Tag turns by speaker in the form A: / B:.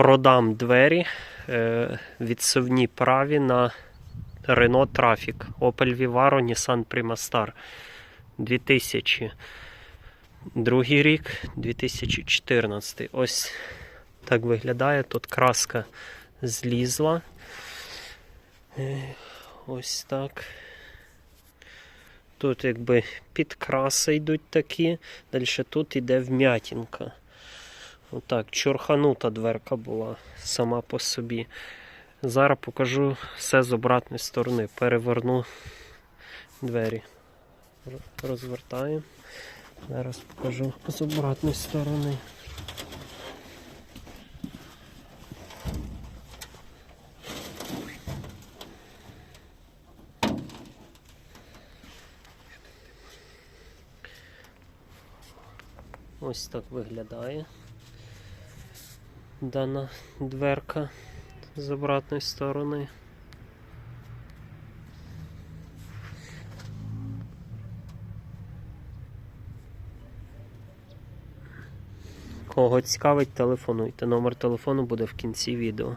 A: продам двері е, відсувні праві на Renault Trafic, Opel Vivaro, Nissan Primastar 2000. Другий рік 2014. Ось так виглядає. Тут краска злізла. Е, Ось так. Тут якби підкраси йдуть такі. Далі тут іде вмятінка. Отак, чорханута дверка була сама по собі. Зараз покажу все з обратної сторони. Переверну двері. Розвертаємо. Зараз покажу з обратної сторони. Ось так виглядає дана дверка з обратної сторони. Кого цікавить, телефонуйте. Номер телефону буде в кінці відео.